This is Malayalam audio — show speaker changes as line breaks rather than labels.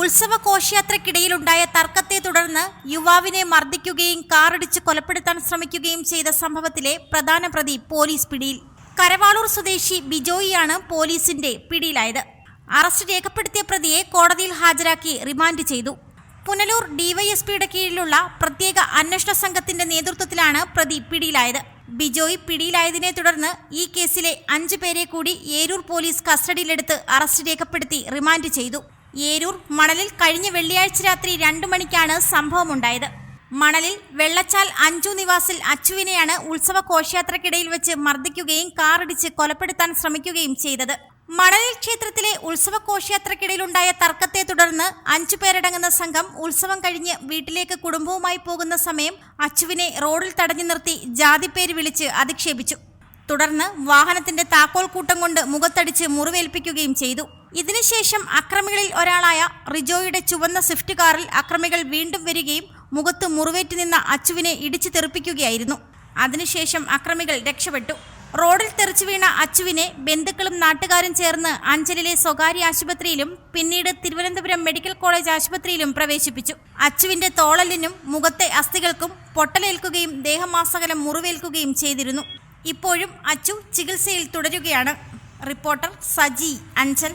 ഉത്സവ ഘോഷയാത്രക്കിടയിലുണ്ടായ തർക്കത്തെ തുടർന്ന് യുവാവിനെ മർദ്ദിക്കുകയും കാറിടിച്ച് കൊലപ്പെടുത്താൻ ശ്രമിക്കുകയും ചെയ്ത സംഭവത്തിലെ പ്രധാന പ്രതി പോലീസ് പിടിയിൽ. കരവാളൂർ സ്വദേശി ബിജോയിയാണ് പോലീസിന്റെ പിടിയിലായത്. അറസ്റ്റ് രേഖപ്പെടുത്തിയ പ്രതിയെ കോടതിയിൽ ഹാജരാക്കി റിമാൻഡ് ചെയ്തു. പുനലൂർ ഡിവൈഎസ്പിയുടെ കീഴിലുള്ള പ്രത്യേക അന്വേഷണ സംഘത്തിന്റെ നേതൃത്വത്തിലാണ് പ്രതി പിടിയിലായത്. ബിജോയ് പിടിയിലായതിനെ തുടർന്ന് ഈ കേസിലെ അഞ്ചു പേരെ കൂടി ഏരൂർ പോലീസ് കസ്റ്റഡിയിലെടുത്ത് അറസ്റ്റ് രേഖപ്പെടുത്തി റിമാൻഡ് ചെയ്തു. ഏരൂർ മണലിൽ കഴിഞ്ഞ വെള്ളിയാഴ്ച രാത്രി രണ്ടു മണിക്കാണ് സംഭവമുണ്ടായത്. മണലിൽ വെള്ളച്ചാൽ അഞ്ചു നിവാസിൽ അച്ചുവിനെയാണ് ഉത്സവ ഘോഷയാത്രക്കിടയിൽ വെച്ച് മർദ്ദിക്കുകയും കാറിടിച്ച് കൊലപ്പെടുത്താൻ ശ്രമിക്കുകയും ചെയ്തത്. മണലിൽ ക്ഷേത്രത്തിലെ ഉത്സവ ഘോഷയാത്രക്കിടയിലുണ്ടായ തർക്കത്തെ തുടർന്ന് അഞ്ചു പേരടങ്ങുന്ന സംഘം ഉത്സവം കഴിഞ്ഞ് വീട്ടിലേക്ക് കുടുംബവുമായി പോകുന്ന സമയം അച്ചുവിനെ റോഡിൽ തടഞ്ഞു നിർത്തി ജാതിപ്പേര് വിളിച്ച് അധിക്ഷേപിച്ചു. തുടർന്ന് വാഹനത്തിന്റെ താക്കോൽ കൂട്ടം കൊണ്ട് മുഖത്തടിച്ച് മുറിവേൽപ്പിക്കുകയും ചെയ്തു. ഇതിനുശേഷം അക്രമികളിൽ ഒരാളായ റിജോയുടെ ചുവന്ന സ്വിഫ്റ്റ് കാറിൽ അക്രമികൾ വീണ്ടും വരികയും മുഖത്ത് മുറിവേറ്റ് നിന്ന അച്ചുവിനെ ഇടിച്ചു തെറിപ്പിക്കുകയായിരുന്നു. അതിനുശേഷം അക്രമികൾ രക്ഷപ്പെട്ടു. റോഡിൽ തെറിച്ചു വീണ അച്ചുവിനെ ബന്ധുക്കളും നാട്ടുകാരും ചേർന്ന് അഞ്ചലിലെ സ്വകാര്യ ആശുപത്രിയിലും പിന്നീട് തിരുവനന്തപുരം മെഡിക്കൽ കോളേജ് ആശുപത്രിയിലും പ്രവേശിപ്പിച്ചു. അച്ചുവിന്റെ തോളലിനും മുഖത്തെ അസ്ഥികൾക്കും പൊട്ടലേൽക്കുകയും ദേഹമാസകലം മുറിവേൽക്കുകയും ചെയ്തിരുന്നു. ഇപ്പോഴും അച്ചു ചികിത്സയിൽ തുടരുകയാണ്. റിപ്പോർട്ടർ സജി അഞ്ചൽ.